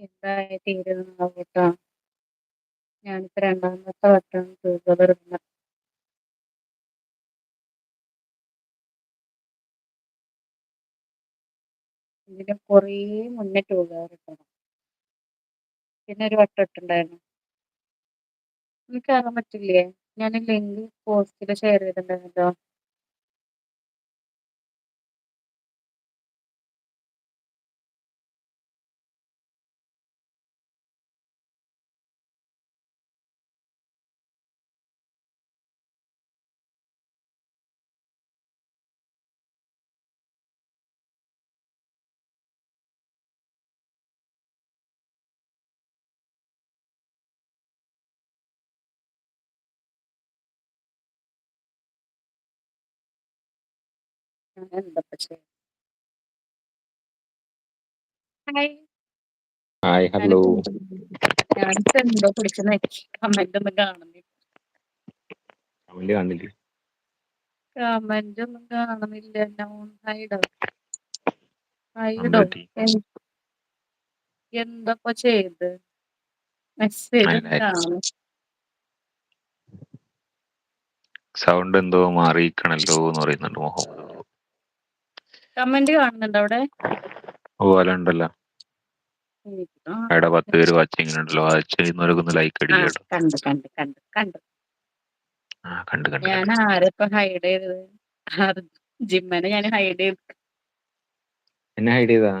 എന്തായി തീരുന്നതാവൂട്ടോ. ഞാനിപ്പോ രണ്ടാമത്തെ വട്ടം ട്യൂബർ ഇടുന്നത്. ഇതിന് കുറേ മുന്നേ ഇട്ടതാ. പിന്നെ ഒരു വട്ടം ഇട്ടുണ്ടായിരുന്നു കാണാൻ പറ്റില്ലേ? ഞാൻ ലിങ്ക് പോസ്റ്റിൽ ഷെയർ ചെയ്തിട്ടുണ്ടായിരുന്നല്ലോ. എന്താപ്പ ചെയ്യാ? ഹായ്. ഹായ് ഹലോ ഞാനിപ്പോ ഞാനിപ്പോ എന്തോ പിടിച്ച് ഞെക്കി. കമന്റ് ഒന്നും കാണുന്നില്ല. കമന്റ് കാണില്ലേ? കമന്റ് ഒന്നും കാണുന്നില്ല. നോൺ ഹൈഡോ? എന്ത് ഹൈഡോ? പറ്റി? എൻ എന്താപ്പ ചെയ്തത്? മെസ്സേജ് ഒന്നും അല്ല കാണുന്നില്ല. സൗണ്ട് എന്തോ മാറിയിക്കണല്ലോ എന്ന് പറയുന്നുണ്ട് മുഹമ്മദ്. കമന്റ് കാണുന്നുണ്ടോ അവിടെ? ഓ അല്ല ഉണ്ടല്ലോ. അവിടെ പത്ത് പേര് വാച്ചിങ് ഉണ്ടല്ലോ. വാച്ച് ചെയ്യുന്നവരൊക്കെ ഒന്ന് ലൈക്ക് അടിക്കും കേട്ടോ കണ്ടു കണ്ടു കണ്ടു കണ്ടു. ആ കണ്ടു കണ്ടു ഞാൻ. ആരെപ്പ ഹൈഡ് ചെയ്തത്? ജിമ്മനെ ഞാൻ ഹൈഡ് ചെയ്തു. എന്നെ ഹൈഡ് ചെയ്താ?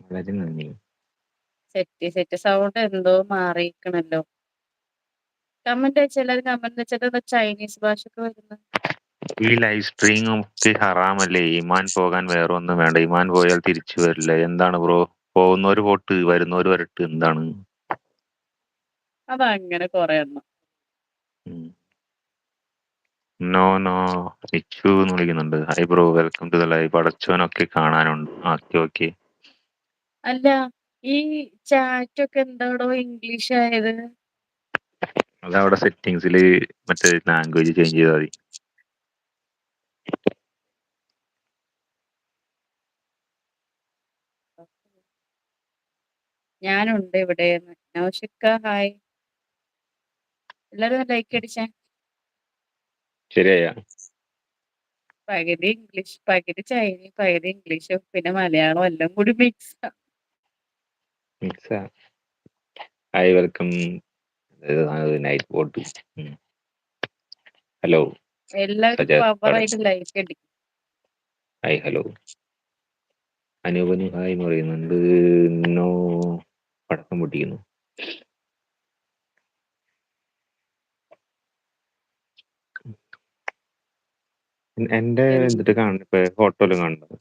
വളരെ നന്ദി. സെറ്റ് സെറ്റ് സൗണ്ട് എന്തോ മാറിയിരിക്കണല്ലോ. കമന്റ് അയച്ചാൽ കമന്റ് വെച്ചിട്ട് ചൈനീസ് ഭാഷക്ക് വരുന്നത്? ഈ ലൈവ് സ്ട്രീം ഒക്കെ ഹറാമല്ലേ? ഇമാൻ പോകാൻ വേറെ ഒന്നും വേണ്ട. ഇമാൻ പോയാൽ തിരിച്ചു വരില്ല. എന്താണ് ബ്രോ? പോകുന്നവര് പോട്ട് വരുന്നവര് വരട്ട് എന്താണ്? അതങ്ങനെ കൊറേ എണ്ണം. നോ നോ ഇച്ചു എന്ന് വിളിക്കുന്നുണ്ട്. Hi bro welcome to the live. പടച്ചവനൊക്കെ കാണാനുണ്ട്. Okay okay. അല്ല ഈ ചാറ്റ് ഒക്കെ എന്താടോ ഇംഗ്ലീഷ് ആയത്? അതവിടെ സെറ്റിങ്സിൽ മറ്റേ ലാംഗ്വേജ് ചേഞ്ച് ചെയ്താൽ മതി. ഞാനുണ്ട് ഇവിടെ നൗഷിക്ക ഹായ്. എല്ലാരും ലൈക്ക് അടിച്ചേ. ശരിയായ? പകുതി ഇംഗ്ലീഷ്, പകുതി ചൈനീസ്, പകുതി ഇംഗ്ലീഷും പിന്നെ മലയാളം എല്ലാം കൂടി mix mix hi welcome night bot. Hello. Hi hello. അനൂപന് hi പറയുന്നുണ്ട്. നോ പടക്കം പൊട്ടിക്കുന്നു. എന്റെ എന്നിട്ട് കാണുന്നത് ഫോട്ടോയിലും കാണുന്നത്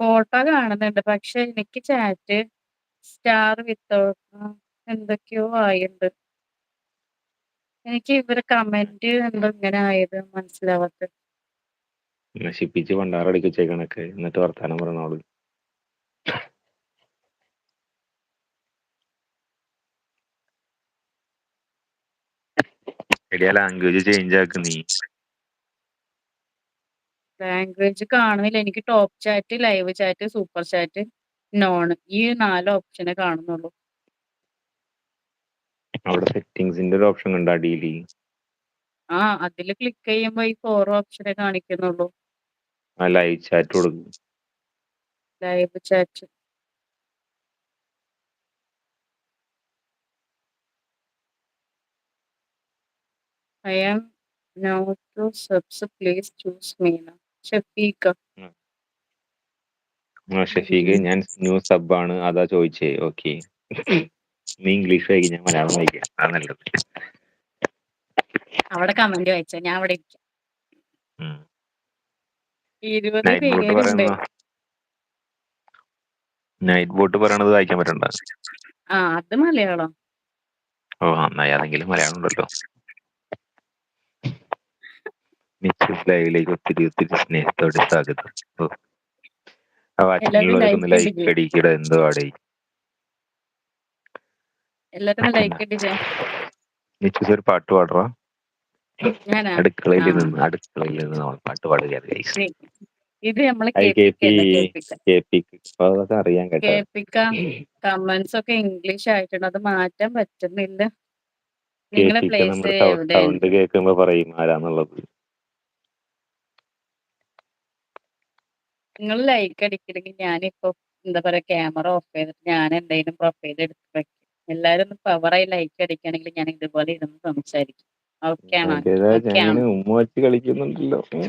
ഫോട്ടോ കാണുന്നുണ്ട് പക്ഷെ എനിക്ക് ചാറ്റ് സ്റ്റാർ വിത്തൗട്ട് എന്തൊക്കെയോ ആയിണ്ട് എനിക്ക് ഇവരെ കമന്റ് എന്തോ ഇങ്ങനെ ആയത് മനസ്സിലാവാത്ത. നശിപ്പിച്ച് പണ്ടാറടിക്ക് വെച്ചേക്കണൊക്കെ. എന്നിട്ട് വർത്താനം പറഞ്ഞോളൂ എടിയാ ലാംഗ്വേജ് ചേഞ്ച് ആക്ക് നീ. ലാംഗ്വേജ് കാണുന്നില്ല. എനിക്ക് top chat live chat super chat non ഈ നാല് ഓപ്ഷനെ കാണുന്നുള്ളൂ. അവിടെ സെറ്റിങ്സിന്റെ ഒരു ഓപ്ഷൻ ഉണ്ട് അടിയിൽ ആ അതിൽ ക്ലിക്ക് ചെയ്യുമ്പോൾ ഈ ഫോർ ഓപ്ഷനെ കാണിക്കുന്നുള്ളൂ. ആ ലൈവ് ചാറ്റ് കൊടുക്കും. Live chat I am now to subs please choose Meena Shafeeqa ആ. ഷഫീഖ് ഞാൻ ന്യൂ സബ് ആണ്. അതാ ചോദിച്ചേ. ഓക്കെ നീ ഇംഗ്ലീഷ് വായിക്കും ഞാൻ മലയാളം വായിക്കാം. അതാ നല്ലത്. അവിടെ കമന്റ് വായിച്ച? ഞാൻ അവിടെ ഇരിക്കാം. ഇരുപത് പേരുണ്ട്. നൈറ്റ് ബോട്ട് പറയണത് വായിക്കാൻ പറ്റണ്ട? ആ അത് മലയാളം. ഓ നന്നായി അതെങ്കിലും മലയാളം ഉണ്ടല്ലോ. നിശ്ചിത് ലൈവിലേക്ക് ഒത്തിരി ഒത്തിരി സ്നേഹത്തോടെ സ്വാഗതം. ഓ. ആ വാച്ചിങ്ങുള്ളവരൊക്കെ ലൈക്ക് അടിക്കട എന്തോ ആടേ. എല്ലാവരും ലൈക്ക് അടിച്ചേ നിശ്ചിത് ഒരു പാട്ട് പാടറാ. അടുക്കളയിൽ നിന്ന് അടുക്കളയിൽ നിന്ന് നമ്മൾ പാട്ട് പാടുകയാണ് ഇത് നമ്മൾ അറിയാൻ കേൾപ്പിക്കാം. കമന്റ്സ് ഒക്കെ ഇംഗ്ലീഷ് ആയിട്ടുണ്ട്. അത് മാറ്റാൻ പറ്റുന്നില്ല. നിങ്ങളെ പ്ലേസ് സൗണ്ട് കേൾക്കുമ്പോ പറയും ആരാന്നുള്ളത്. നിങ്ങൾ ലൈക്ക് അടിക്കണെങ്കിൽ ഞാനിപ്പോ എന്താ പറയാ ക്യാമറ ഓഫ് ചെയ്തിട്ട് ഞാൻ എന്തെങ്കിലും പ്രൊഫൈൽ എടുത്ത് വെക്കും. എല്ലാരും ഒന്ന് പവറായി ലൈക്ക് അടിക്കുകയാണെങ്കിൽ ഞാൻ ഇതുപോലെ ഇരുന്ന് സംസാരിക്കും. ഓക്കെ ആണോ ഓക്കെ ഉമ്മ വെച്ച് കളിക്കുന്നുണ്ടല്ലോ. പിന്നെ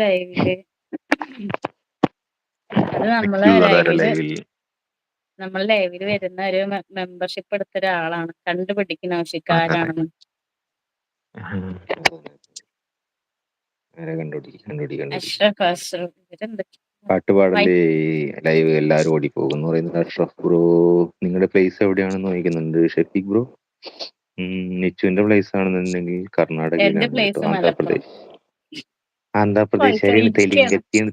ലൈവിൽ അത് നമ്മളെ ലൈവിൽ നമ്മൾ വരുന്ന ഒരു മെമ്പർഷിപ്പ് എടുത്ത ഒരാളാണ്. കണ്ടുപിടിക്കുന്ന ആവശ്യക്കാരാണെന്ന്. അഷ്റഫ് അഷ്റഫ് ഇവരെന്തൊക്കെ പാട്ട് പാടല്ലേ ലൈവ് എല്ലാരും ഓടിപ്പോകും എന്ന് പറയുന്നത് അഷ്റഫ് ബ്രോ നിങ്ങളുടെ പ്ലേസ് എവിടെയാണെന്ന് ചോദിക്കുന്നുണ്ട് ഷഫീഖ് ബ്രോ. നിച്ചുവിന്റെ പ്ലേസ് ആണെന്നുണ്ടെങ്കിൽ കർണാടകയിലാണ് കേട്ടോ ആന്ധ്രാപ്രദേശ്. ആന്ധ്രാപ്രദേശ്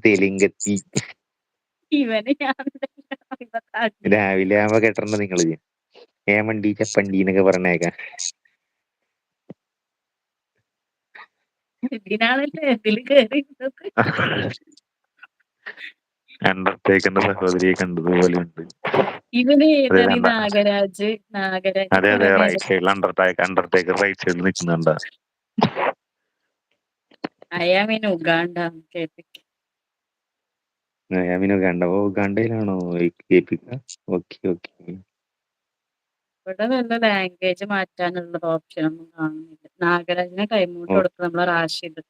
തെലുങ്കത്തി രാവിലെ ആവുമ്പോ കേട്ടിട്ടുണ്ട് നിങ്ങൾ. ഏമണ്ടി ചപ്പണ്ടി എന്നൊക്കെ പറഞ്ഞേക്കാം. ഇതിനാണല്ലേ ഇതിൽ. അണ്ടർടേക്കറിന്റെ സഹോദരിയെ കണ്ടതുപോലെ ഉണ്ട്. ഇവന് ഏതാണ് നാഗരാജ്? നാഗരാജ് അതെ അതെ റൈറ്റ് സൈഡിൽ അണ്ടർടേക്ക് അണ്ടർടേക്കർ റൈറ്റ് സൈഡിൽ നിൽക്കുന്നുണ്ട് അയാമിന് ഉഗാണ്ട ഓ ഗണ്ടയിലാണോ കേൾപ്പിക്ക ഓക്കെ ഓക്കെ. ഇവിടെ വല്ല ലാംഗ്വേജ് മാറ്റാനുള്ള ഓപ്ഷൻ ഒന്നും കാണുന്നില്ല. നാഗരാജിനെ കൈമൂട്ട് ഓ. കൊടുത്ത് നമ്മളെ റാഷിദ്.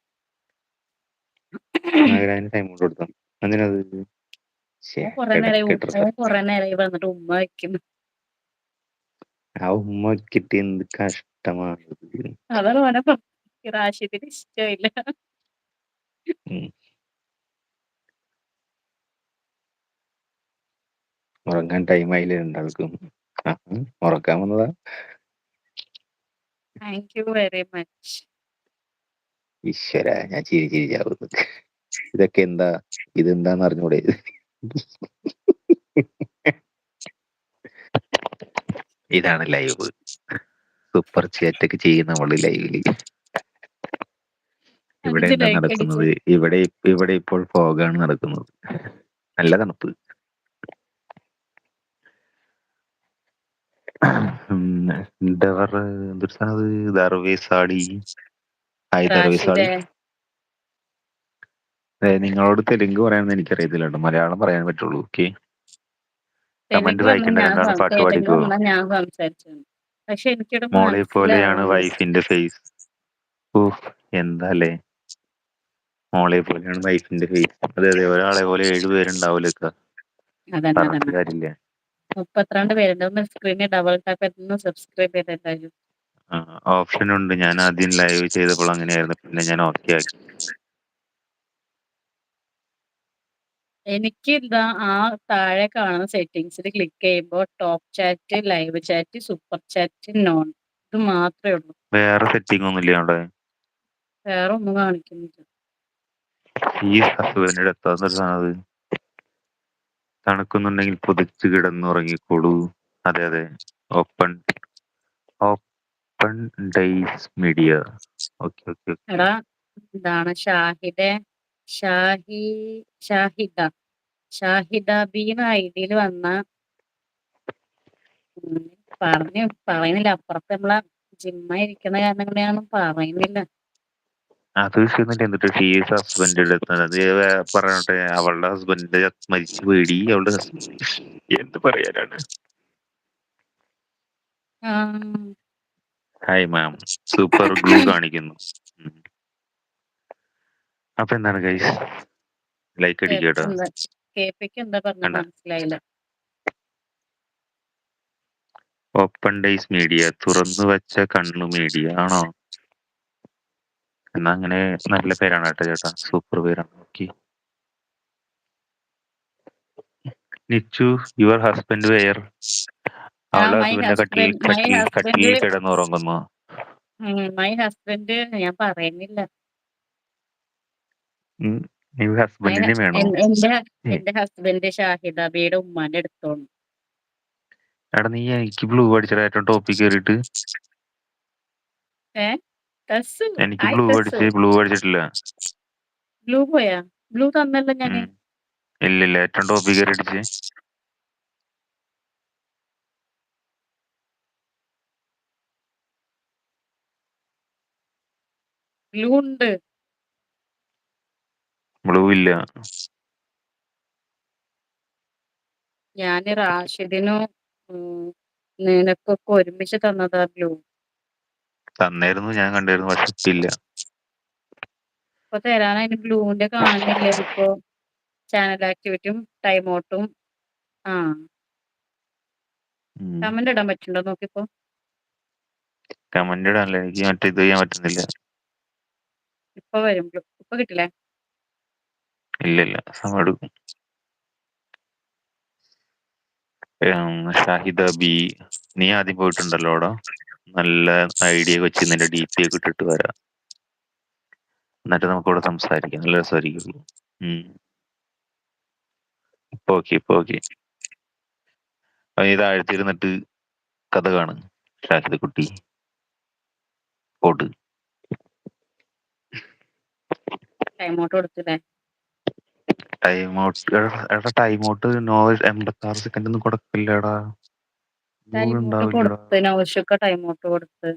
നാഗരാജന് ടൈം കൊടുത്തു? ശ്ശേ, കൊറേ നേരം ഇടയ്ക്കിട്ട് ഓൻ കൊറേ നേരമായി വന്നിട്ട് ഉമ്മ വെക്കുന്നു. ആ ഉമ്മ കിട്ടിയ എന്ത് കഷ്ടമാണ്. അതാണ് ഓനെ പറഞ്ഞത്. റാഷിദിന് ഇഷ്ടമില്ല. ഉറങ്ങാൻ ടൈം ആയില്ലേ രണ്ടാൾക്കും? ആ, ഉം, വന്നതാ. താങ്ക് യു വെരി മച്ച് ഈശ്വര ഞാൻ ചിരി ചിരി ചാവുന്നു ഇതൊക്കെ എന്താ? ഇതെന്താന്ന് അറിഞ്ഞൂടെ? ഇതാണ് ലൈവ്. സൂപ്പർ ചാറ്റ് ഒക്കെ ചെയ്യുന്ന നമ്മൾ ലൈവിൽ. ഇവിടെ അഞ്ച് എന്താ നടക്കുന്നത്? ഇവിടെ ഇവിടെ ഇപ്പോൾ ഫോഗാണ് നടക്കുന്നത്. നല്ല തണുപ്പ്. ഡവർ എന്തൊരു സാധനം അത്? ദർവേസാടി ഹായ് ദർവേസാടി നിങ്ങളോട് തെലുങ്ക് പറയാനൊന്നും എനിക്കറിയത്തില്ല കേട്ടോ മലയാളം പറയാൻ പറ്റുള്ളൂ ഓക്കെ? കമന്റ് വായിക്കേണ്ട പാട്ട് പാടിക്കോ? മോളെ പോലെയാണ് വൈഫിന്റെ ഫേസ് ഊഫ് എന്താല്ലേ? മോളെ പോലെയാണ് വൈഫിന്റെ ഫേസ് അതെ അതെ ഒരാളെ പോലെ ഏഴു പേരുണ്ടാവൂലേ അതന്നെ. പറഞ്ഞിട്ട് കാര്യമില്ല. മുപ്പത്തിരണ്ട് പേരുണ്ട്. ഒന്ന് സ്ക്രീനിൽ ഡബിൾ ടാപ്പ് ഒന്ന് സബ്സ്ക്രൈബ് ചെയ്തിട്ടായിരുന്നു ഓപ്ഷൻ ഉണ്ട്. ഞാൻ ആദ്യം ലൈവ് ചെയ്തപ്പോൾ അങ്ങനെയായിരുന്നു. പിന്നെ ഞാൻ ഓക്കെ ആക്കി. എനിക്ക് ഇതാ ആ താഴെ കാണുന്ന സെറ്റിങ്സിൽ ക്ലിക്ക് ചെയ്യുമ്പോൾ top chat live chat super chat none ഇത് മാത്രമേ ഉള്ളൂ. വേറെ സെറ്റിംഗ് ഒന്നുമില്ല അവിടെ? വേറെ ഒന്നും കാണിക്കുന്നില്ല. ഈ ഹസ്ബൻഡിന്റെ എത്താന്നൊരു സാധനം തണുക്കുന്നുണ്ടെങ്കിൽ പുതച്ച് കിടന്നുറങ്ങിക്കോളൂ അതെ അതെ. Open open days media okay okay എടാ ഇതാണ് ഷാഹിദെ. ഷാഹി ഷാഹിദ. ഷാഹിദ ബീന ഐഡിയിൽ വന്ന. പറഞ്ഞു പറയുന്നില്ല. അപ്പുറത്ത് നമ്മളെ ജിമ്മ ഇരിക്കുന്ന കാരണം കൊണ്ട് ഞാനൊന്നും പറയുന്നില്ല. അത് വിഷയമൊന്നുമില്ല എന്നിട്ട് ഷീസ് ഹസ്ബൻഡിന്റെ അടുത്ത് അത് പറഞ്ഞോട്ടെ അവളുടെ ഹസ്ബൻഡിന്റെ മരിച്ചു പേടി അവളുടെ ഹസ്ബൻഡ് എന്ത് പറയാനാണ്? ആ, ഹായ് മാം. സൂപ്പർ ഗ്ലൂ കാണിക്കുന്നു. ഉം. അപ്പൊ എന്താണ് ഗൈസ് ലൈക്ക് അടിക്കട്ടോ കേട്ടോ. കേപ്പിക്ക് എന്താ പറഞ്ഞ കണ്ടോ? മനസ്സിലായില്ല. ഓപ്പൺ ഡേയ്സ് മീഡിയ തുറന്നു വെച്ച കണ്ണു മീഡിയ ആണോ? എന്നാ അങ്ങനെ നല്ല പേരാണ് കേട്ടോ ചേട്ടാ. സൂപ്പർ പേരാണ്. Okay Nichu your husband where കട്ടിൽ കട്ടിൽ കിടന്നുറങ്ങുന്നു മൈ ഹസ്ബൻഡ് ഞാൻ പറയുന്നില്ല. ഹസ്ബൻഡിനെ വേണോ? എന്റെ ഹസ്ബൻഡ് ഷാഹിദാബിയുടെ ഉമ്മാന്റെ അടുത്തോണ്ട്. എടാ നീ എനിക്ക് ബ്ലൂ ടോപ്പിൽ കയറിയിട്ട് എനിക്ക് ബ്ലൂ ടസ് അടിച്ച് ബ്ലൂ അടിച്ചിട്ടില്ല. ബ്ലൂ പോയാ? ബ്ലൂ തന്നല്ലോ ഞാൻ ഉം. ഇല്ല ഇല്ല ഏറ്റവും ടോപ്പിൽ കയറി അടിച്ച്. ബ്ലൂ ഉണ്ട്. ബ്ലൂ ഇല്ല. ഞാൻ റാഷിദിനും ഉം, നിനക്കൊക്കെ ഒരുമിച്ച് തന്നതാ ബ്ലൂ. തന്നായിരുന്നു ഞാൻ കണ്ടിരുന്നു പക്ഷെ ഇപ്പില്ല ഇപ്പൊ തരാൻ അതിന് ബ്ലൂവിന്റെ കാണുന്നില്ല? ഇപ്പൊ ചാനൽ ആക്ടിവിറ്റിയും ടൈം ഔട്ടും ആ. കമന്റ് ഇടാൻ പറ്റുണ്ടോ? നോക്കിപ്പോ കമന്റ് ഇടാനല്ല എനിക്ക് മറ്റേ ഇത് ചെയ്യാൻ പറ്റുന്നില്ല. ഇപ്പൊ വരും. ഇപ്പൊ കിട്ടില്ലേ? ഇല്ല ഇല്ല. സമയം എടുക്കും. ഷാഹിദ ബി നീ ആദ്യം പോയിട്ടുണ്ടല്ലോ അവിടെ? നല്ല ഐഡിയ വെച്ച് നിന്റെ ഡി പി ഒക്കെ ഇട്ടിട്ട് വരാം. എന്നിട്ട് നമുക്ക് ഇവിടെ സംസാരിക്കാം. നല്ല രസമായിരിക്കുള്ളൂ ഇപ്പൊ ഓക്കെ ഇപ്പൊ ഓക്കെ നീ താഴ്ത്തിരുന്നിട്ട് കഥ കാണും. ഷാഹിദ് കുട്ടി. പോട്ട്. ടൈം ഔട്ട് കൊടുത്തില്ലേ? ടൈം ഔട്ട് എടാ ടൈം ഔട്ട് നോ എൺപത്തി ആറ് സെക്കൻഡ് ഒന്നും കൊടുക്കില്ലടാ. ടൈം ഔട്ട് ഉണ്ടാവില്ലടാ കൊടുത്ത് നൗഷക്ക ടൈം ഔട്ട് കൊടുത്ത്.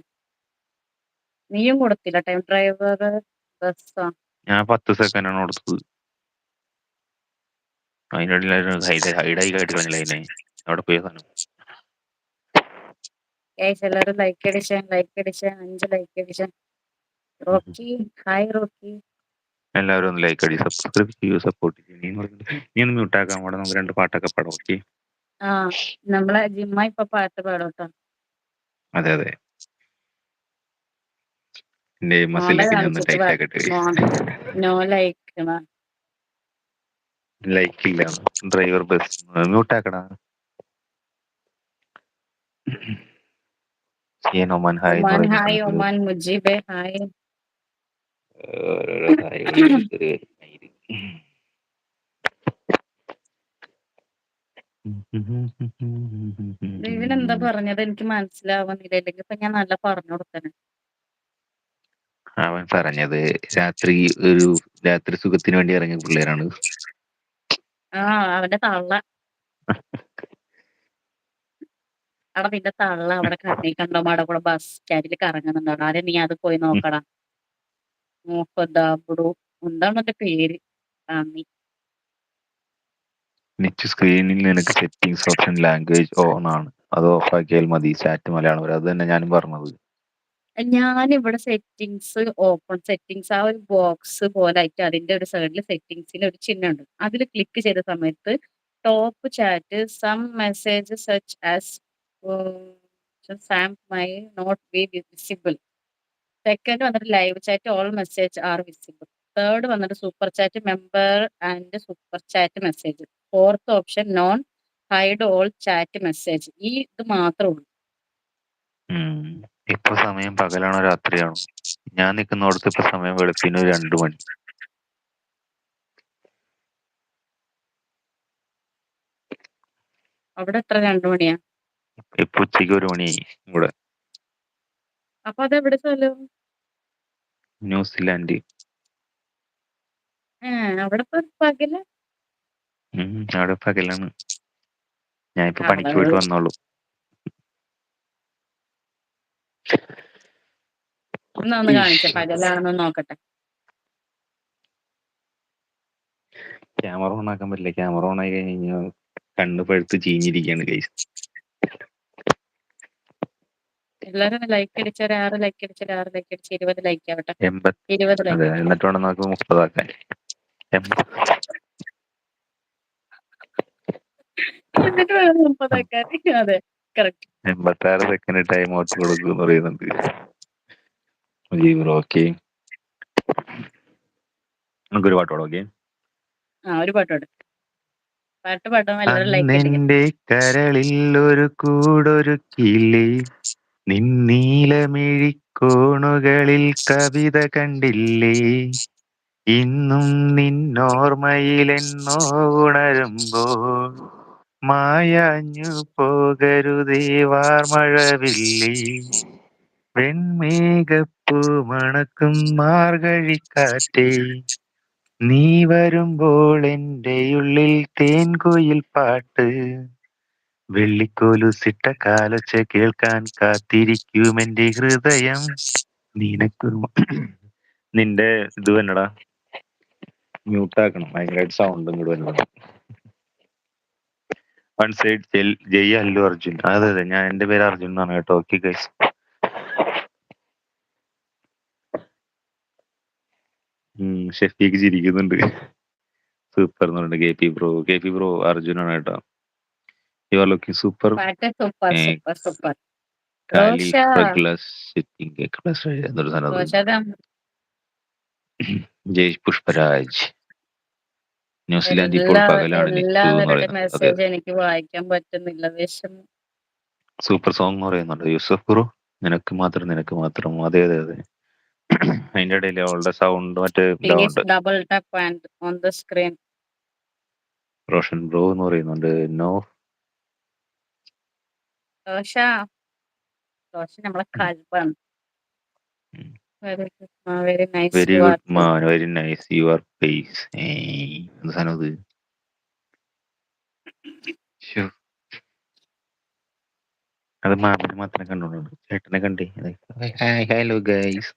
നീയും കൊടുത്തില്ല. ടൈം ഡ്രൈവർ ബസ്സാ ഞാൻ പത്ത് സെക്കൻഡ് ആണ് കൊടുത്തത്. അതിനിടയിൽ ഹൈഡ് ഹൈഡായി കാട്ടി കളഞ്ഞില്ല അതിനെ. അവിടെ പോയ സാധനം ഗൈസ് എല്ലാരും ലൈക്ക് അടിച്ചാൻ ലൈക്ക് അടിച്ചാൻ അഞ്ച് ലൈക്ക് അടിച്ചാൻ റോക്കി ഹായ് റോക്കി. എല്ലാവരും ഒന്ന് ലൈക്ക് അടി സബ്സ്ക്രൈബ് ചെയ്യൂ സപ്പോർട്ട് ചെയ്യൂ. നീ ഒന്ന് മ്യൂട്ടാക്കാൻ പാടെ. നമുക്ക് രണ്ട് പാട്ടൊക്കെ പാടാം ഓക്കെ ആ നമ്മളെ ജിമ്മ ഇപ്പൊ പാട്ട് പാടോട്ടോ. അതെ അതെ. എന്റെ മസിലൊക്കെ ഞാൻ ഒന്ന് കാണിച്ചിട്ട് ടൈറ്റ് ആക്കട്ടെ നോ ലൈക്ക് ലൈക്ക് ഇല്ല. ഡ്രൈവർ ബസ് മ്യൂട്ടാക്കടാ ചെയ്യാൻ ഒമാൻ ഹായ് എന്ന് ഒമാൻ പറയുന്ന ഹായ് സമയത്ത് ഒമാൻ മുജീബെ ഹായ്. ഓരോരോ ഹായ്. ഇവനെന്താ പറഞ്ഞത്? എനിക്ക് മനസ്സിലാവുന്നില്ല. ഇല്ലെങ്കിൽ ഇപ്പൊ ഞാൻ നല്ല പറഞ്ഞു കൊടുക്കണേ. അവൻ പറഞ്ഞത് രാത്രി ഒരു രാത്രി സുഖത്തിന് വേണ്ടി ഇറങ്ങിയ പിള്ളേരാണ്. ആ അവന്റെ തള്ള. അവിടെ നിന്റെ തള്ള അവിടെ കറങ്ങി കണ്ടോ? അവിടെ ബസ് സ്റ്റാൻഡിൽ കറങ്ങുന്നുണ്ടോ. ആരെ നീ അത് പോയി നോക്കടാ. നോക്കു എന്താണ് എന്റെ പേര്? നന്ദി നെറ്റ് സ്ക്രീനിൽ നിനക്ക് സെറ്റിംഗ്സ് ഓപ്ഷൻ ലാംഗ്വേജ് ഓൺ ആണ്. അത് ഓഫ് ആക്കിയാൽ മതി ചാറ്റ് മലയാളം വരെ. അത് തന്നെ ഞാനും പറഞ്ഞത്. ഞാൻ ഇവിടെ സെറ്റിംഗ്സ് ഓപ്പൺ സെറ്റിംഗ്സ് ആ ഒരു ബോക്സ് പോലെ ആയിട്ട് അതിന്റെ ഒരു സൈഡിൽ സെറ്റിങ്സിൽ ഒരു ചിഹ്നം ഉണ്ട്. അതിൽ ക്ലിക്ക് ചെയ്ത സമയത്ത് top chat some message such as spam may not be visible second വന്നിട്ട് live chat all message are visible third വന്നിട്ട് super chat member and super chat message fourth option none hide all chat message. ഈ ഇത് മാത്രമേ ഉള്ളൂ. ഇപ്പൊ സമയം പകലാണോ രാത്രിയാണോ. ഞാൻ നിൽക്കുന്നിടത്ത് ഇപ്പൊ സമയം വെളുപ്പിന് ഒരു രണ്ടു മണി. അവിടെ എത്ര രണ്ടു മണിയാ? ഇപ്പൊ ഉച്ചയ്ക്ക് ഒരു മണി ഇവിടെ. അപ്പൊ അത് എവിടെ സ്ഥലം? ന്യൂസിലാൻഡ്. അവിടെ പകൽ ഉം, അവിടെ പകലാണ്. ഞാൻ ഇപ്പൊ അവിടെ പണിക്ക് പോയിട്ട് വന്നോളൂ. എന്നാ ഒന്ന് കാണിച്ച പകലാണെന്ന് നോക്കട്ടെ. ക്യാമറ ഓൺ ആക്കാൻ പറ്റില്ല ക്യാമറ ഓൺ ആയി കഴിഞ്ഞാൽ കണ്ണ് പഴുത്ത് ചീഞ്ഞിരിക്കുകയാണ് കൈസ് എല്ലാരും ലൈക്ക് ആറ് ലൈക്ക് ആറ് ലൈക്ക് അടിച്ച് ഇരുപത് ലൈക്ക് ആവട്ടെ. എൺപത് ഇരുപത് ലൈക്ക് അതെ എന്നിട്ട് വേണം നമുക്ക് മുപ്പതാക്കാൻ. എൺപത് എന്നിട്ട് വേണം മുപ്പതാക്കാൻ അതെ കറക്റ്റ് എൺപത്തി സെക്കൻഡ് ടൈം ഔട്ട് കൊടുക്കും എന്ന് പറയുന്നുണ്ട്. മുജീബ് ഓക്കെ നമുക്കൊരു ഓക്കെ ആ ഒരു പാട്ട് പാടും. എല്ലാവരും ലൈക്ക് അടിക്കും. അന്നെന്റെ കരളിൽ ഒരു കൂടൊരു കിളി നിന്നീലമിഴിക്കോണുകളിൽ കവിത കണ്ടില്ലേ? ഇന്നും നിന്നോർമ്മയിലെന്നോ ഉണരുമ്പോൾ മായാഞ്ഞു പോകരുതേ വാർമഴവില്ലി. വെൺമേഘപ്പൂ മണക്കും മാർഗഴിക്കാറ്റേ. നീ വരുമ്പോൾ എന്റെ ഉള്ളിൽ തേൻകുയിൽ പാട്ട്. വെള്ളിക്കോലുസിട്ട കാലൊച്ച കേൾക്കാൻ കാത്തിരിക്കും എന്റെ ഹൃദയം. നിനക്ക് നിന്റെ ഇത് വന്നടാ. മ്യൂട്ടാക്കണം ഭയങ്കരമായിട്ട് സൗണ്ട് ഇങ്ങോട്ട് വരുന്നത് വൺ സൈഡ് ജെൽ ജയ് അല്ലു അർജുൻ. അതെ അതെ ഞാൻ എന്റെ പേര് അർജുൻ എന്നാണ് കേട്ടോ. ഓക്കെ ഗൈസ് ഷെഫീക്ക് ചിരിക്കുന്നുണ്ട്. സൂപ്പർ എന്നുണ്ട് K P bro. K P bro ആണ് കേട്ടോ. You are looking super Jai Pushparaj. New Zealand ഇപ്പോൾ എല്ലാ പകലാണ് നിച്ചു എന്ന് എല്ലാവരുടെ പറയുന്നത്. അതെ. മെസ്സേജ് എനിക്ക് വായിക്കാൻ പറ്റുന്നില്ല. വിഷമം സൂപ്പർ സോങ് പറയുന്നുണ്ട്. യൂസഫ് ബ്രോ നിനക്ക് മാത്രം നിനക്ക് മാത്രം. അതെ അതെ അതെ. അതിന്റെ ഇടയിൽ അവളുടെ സൗണ്ട് മറ്റേ ഇതാവുണ്ട്. Double tap and on the screen Roshan bro എന്ന് പറയുന്നുണ്ട്. നോ റോഷ? റോഷൻ നമ്മളെ ഉം. Very very nice very too good man very nice your face എന്ത് സാധനം ഇത് ശ്ശോ. അത് മാമിനെ മാത്രമേ കണ്ടുള്ളൂ. ചേട്ടനെ കണ്ടേ. ഹായ് ഹലോ ഗൈസ്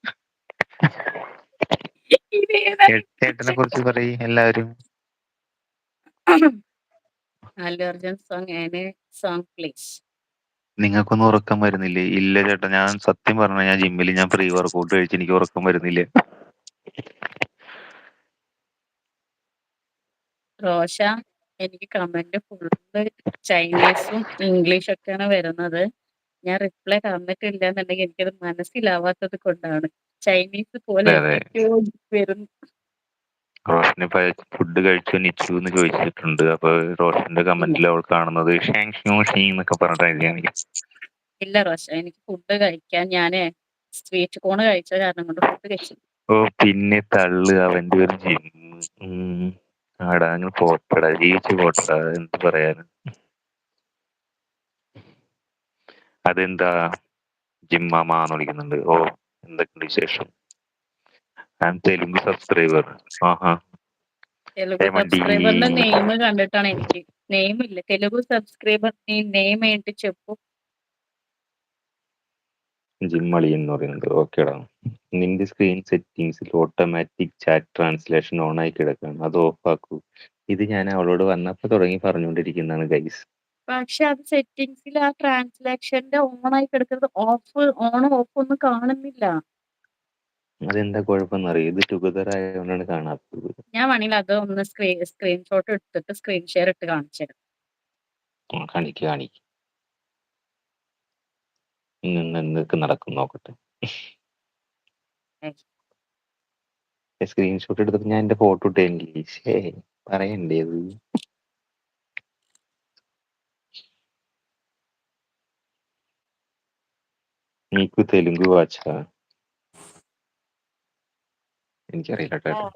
ചേട്ടനെ കുറിച്ച് പറയും എല്ലാവരും. Allu Arjun song any song please നിങ്ങൾക്കൊന്നും ഉറക്കം വരുന്നില്ലേ? ഇല്ല ചേട്ടാ ഞാൻ സത്യം പറഞ്ഞ ഞാൻ ജിമ്മിൽ ഞാൻ പ്രീ വർക്കൗട്ട് കഴിച്ച് എനിക്ക് ഉറക്കം വരുന്നില്ല. റോഷ എനിക്ക് കമന്റ് ഫുള്ള് ചൈനീസും ഇംഗ്ലീഷും ഒക്കെയാണ് വരുന്നത്. ഞാൻ റിപ്ലൈ തന്നിട്ടില്ല എന്നുണ്ടെങ്കിൽ എനിക്കത് മനസ്സിലാവാത്തത് കൊണ്ടാണ്. ചൈനീസ് പോലെ വരുന്നു. റോഷന് ഫുഡ് കഴിച്ചു നിച്ചു എന്ന് ചോദിച്ചിട്ടുണ്ട്. അപ്പൊ റോഷന്റെ കമന്റിൽ അവൾ കാണുന്നത് ഷാങ് ഷീ എന്നൊക്കെ പറഞ്ഞിട്ടായിരിക്കും ഇല്ല റോഷ. എനിക്ക് ഫുഡ് കഴിക്കാൻ ഞാനേ സ്വീറ്റ് കോൺ കഴിച്ച കാരണം കൊണ്ട് ഫുഡ് കഴിച്ചു ഓ! പിന്നെ തള്ളു അവന്റെ ഒരു ജിമ്മ്. ഉം. ആടാ അങ്ങ് ജീവിച്ചു പോട്ടെടാ. എന്ത് പറയാനാ? അതെന്താ? ജിമ്മാമാന്ന് വിളിക്കുന്നുണ്ട്. ഓ! എന്തൊക്കെയുണ്ട് വിശേഷം? ഞാൻ തെലുങ്ക് സബ്സ്ക്രൈബർ. ആഹാ! തെലുഗു ఏమండి? సబ్‌స్క్రైబర్‌ల నేమ్ కండట్టాను ఎనికి. నేమ్ ఇల్ల. తెలుగు సబ్‌స్క్రైబర్ నీ చెప్పు? ജിമ്മളി എന്ന് പറയുന്നത് ഓക്കേടാ നിന്റെ സ്ക്രീൻ സെറ്റിംഗ്സിൽ ഓട്ടോമാറ്റിക് ചാറ്റ് ട്രാൻസ്ലേഷൻ ഓൺ ആയി കിടക്കാണ്. അത് ഓഫ് ആക്കൂ. ഇത് ഞാൻ അവളോട് വന്നപ്പോ തുടങ്ങി പറഞ്ഞുകൊണ്ടിരിക്കുന്നതാണ് ഗൈസ് പക്ഷെ അത് സെറ്റിംഗ്സിൽ ആ ട്രാൻസ്ലേഷന്റെ ഓൺ ആയി കിടക്കുന്നത് ഓഫ് ഓൺ ഓഫ് ഒന്നും കാണുന്നില്ല. അതെന്താ കുഴപ്പമെന്ന് അറിയാം ഇത് ടുഗദർ ആയതുകൊണ്ടാണ് കാണാത്തത്. ഞാൻ വേണമെങ്കിൽ അത് ഒന്ന് സ്ക്രീൻ സ്ക്രീൻഷോട്ട് എടുത്തിട്ട് സ്ക്രീൻ ഷെയർ ഇട്ട് കാണിച്ചു തരാം കാണിക്ക്. ഇന്ന് എന്തൊക്കെ നടക്കും നോക്കട്ടെ. സ്ക്രീൻഷോട്ട് എടുത്തിട്ട് ഞാൻ എന്റെ ഫോട്ടോ ഇട്ടേ പറയണ്ടേ നീക്കു തെലുങ്ക് വാച്ച. എനിക്കറിയില്ല കേട്ടോ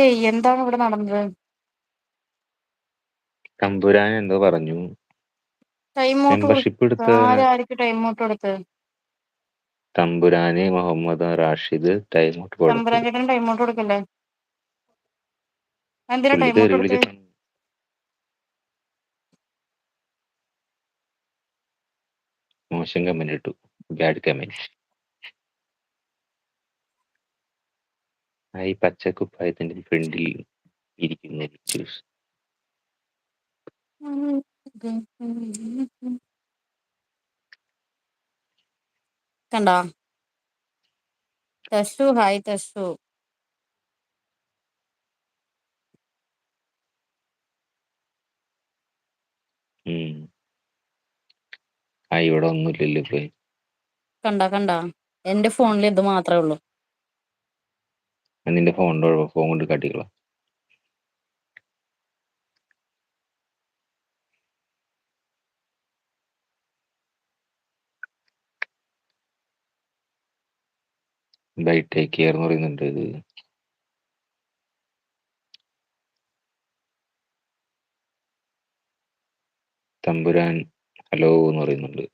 ഏയ് എന്താണ് ഇവിടെ നടന്നത്? തമ്പുരാൻ എന്തോ പറഞ്ഞു. ടൈം ഔട്ട് മെമ്പർഷിപ്പ് എടുത്ത ആരായിരിക്കും ടൈം ഔട്ട് കൊടുത്തത് തമ്പുരാന് മുഹമ്മദ് റാഷിദ് ടൈം ഔട്ട് കൊടുത്തു. തമ്പുരാൻ ചേട്ടൻ ടൈം ഔട്ട് കൊടുക്കല്ലേ? എന്തിനാ പുള്ളി ടൈം ഔട്ട് തെറി കൊടുത്തത് വിളിച്ചിട്ട് മോശം കമന്റ് ഇട്ടു. ബാഡ് കമന്റ് ആ ഈ പച്ചക്കുപ്പായത്തിന്റെ ഫ്രണ്ടിൽ ഇരിക്കുന്ന ജ്യൂസ്. കണ്ടോ? തശു ഹായ് തശു. ഉം. ആ ഇവിടെ ഒന്നുമില്ലല്ലോ കണ്ട കണ്ട? എന്റെ ഫോണിൽ ഇത് മാത്രമേ ഉള്ളൂ. ഞാൻ നിന്റെ ഉണ്ടോ ഫോൺ കൊണ്ട് കാട്ടിക്കളാം. ബൈ ടേക്ക് കെയർ എന്ന് പറയുന്നുണ്ട് ഇത്. തമ്പുരാൻ ഹലോ എന്ന് പറയുന്നുണ്ട്.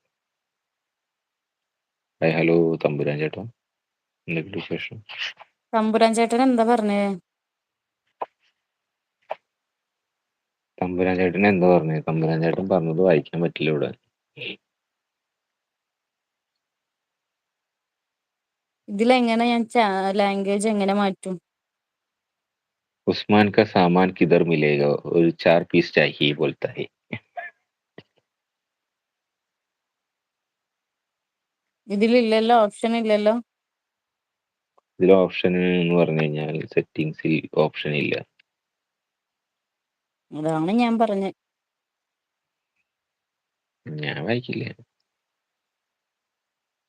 ഹലോ തമ്പുരാൻ ചേട്ടാ. എന്തൊക്കെയുണ്ട് വിശേഷം? തമ്പുരാൻ ചേട്ടൻ എന്താ പറഞ്ഞേ? തമ്പുരാൻ ചേട്ടൻ എന്താ പറഞ്ഞേ? തമ്പുരാൻ ചേട്ടൻ പറഞ്ഞത് വായിക്കാൻ പറ്റില്ല ഇവിടെ. ഇതിലെങ്ങനെ ഞാൻ ലാംഗ്വേജ് എങ്ങനെ മാറ്റും? ഉസ്മാൻ കാ സാമാൻ കിതർ മിലേഗ ഒരു ചാർ പീസ് ചാഹി പോലത്തെ. ഇതിലില്ലല്ലോ ഓപ്ഷൻ ഇല്ലല്ലോ. ഇതിൽ ഓപ്ഷൻ എന്ന് പറഞ്ഞു കഴിഞ്ഞാൽ സെറ്റിംഗ്സിൽ ഓപ്ഷൻ ഇല്ല. അതാണ് ഞാൻ പറഞ്ഞത് ഞാൻ വായിക്കില്ല.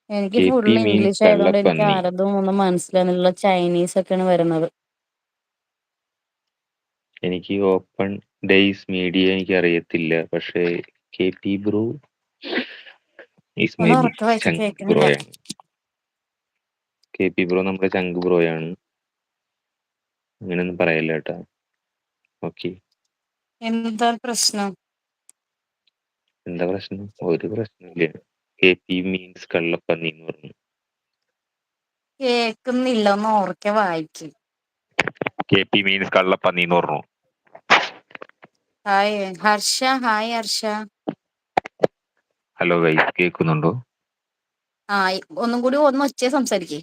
എനിക്ക് ഫുൾ ഇംഗ്ലീഷ് ആയതുകൊണ്ട് എനിക്ക്. ആരതും ഒന്നും മനസ്സിലാകുന്നില്ല ചൈനീസ് ഒക്കെയാണ് വരുന്നത്. എനിക്ക് ഓപ്പൺ ഡേയ്സ് മീഡിയ എനിക്ക് അറിയത്തില്ല. പക്ഷേ കെ പി ബ്രോ. ബ്രോയാണ് കെ പി ബ്രോ നമ്മുടെ ചങ്ക് ബ്രോയാണ് അങ്ങനെയൊന്നും പറയല്ല കേട്ടാ. ഓക്കെ എന്താ പ്രശ്നം? എന്താ പ്രശ്നം? ഒരു പ്രശ്നമില്ല കെ പി മീൻസ് കള്ളപ്പന്നി എന്ന് പറഞ്ഞു. കേക്കുന്നില്ല. ഒന്ന് ഓർക്കെ വായിക്ക്. കെ പി മീൻസ് കള്ളപ്പന്നി എന്ന് പറഞ്ഞു. Hi. Harsha. Hi Harsha. Hello guys കേൾക്കുന്നുണ്ടോ? ആ ഒന്നും കൂടി ഒന്ന് ഒച്ചയെ സംസാരിക്കേ.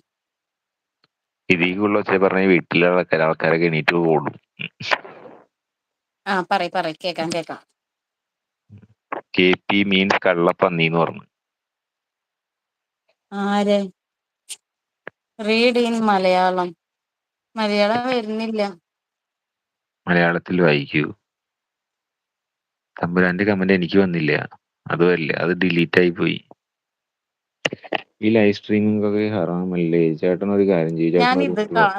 ഇതിലുള്ള വെച്ചാൽ പറഞ്ഞ വീട്ടിലെ ആൾക്കാർ ആൾക്കാരൊക്കെ എണീറ്റ് ഓടും ആ പറയ് പറയ് കേക്കാം കേക്കാം. കെ പി മീൻസ് കള്ളപ്പന്നി എന്ന് പറഞ്ഞു. ആരെ? Read in Malayalam. മലയാളം വരുന്നില്ല. മലയാളത്തിൽ വായിക്കൂ. തമ്പുരാന്റെ കമന്റ് എനിക്ക് വന്നില്ല. അതുമല്ല അത് ഡിലീറ്റ് ആയി പോയി. ഈ ലൈവ് സ്ട്രീമിംഗ് ഒക്കെ ഹറാമല്ലേ? ചേട്ടൻ ഒരു കാര്യം ചെയ്യ്. ഒരു ക-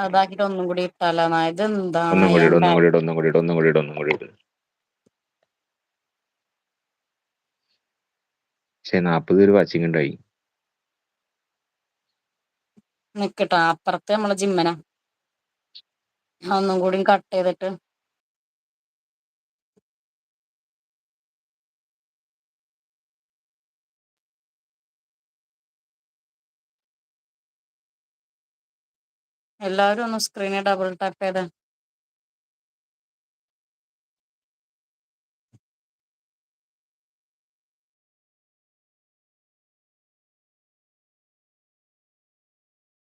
ഒന്നും കൂടി ഇട്ടാലോ. ഇതെന്താണ് ഒന്നും കൂടി ഇട് ഒന്നും ഞാൻ കൂടി ഇട് ഒന്നും കൂടി ഇട് ഒന്നും കൂടി ഇട് ഒന്നും കൂടി ഇട്. പക്ഷെ നാപ്പത് പേര് വാച്ചിങ് ഉണ്ടായി നിക്കട്ടോ അപ്പുറത്ത് നമ്മളെ ജിമ്മന ഒന്നും കൂടി കട്ട് ചെയ്തിട്ട്. എല്ലാവരും ഒന്ന് സ്ക്രീനിൽ ഡബിൾ ടാപ്പ് ചെയ്ത്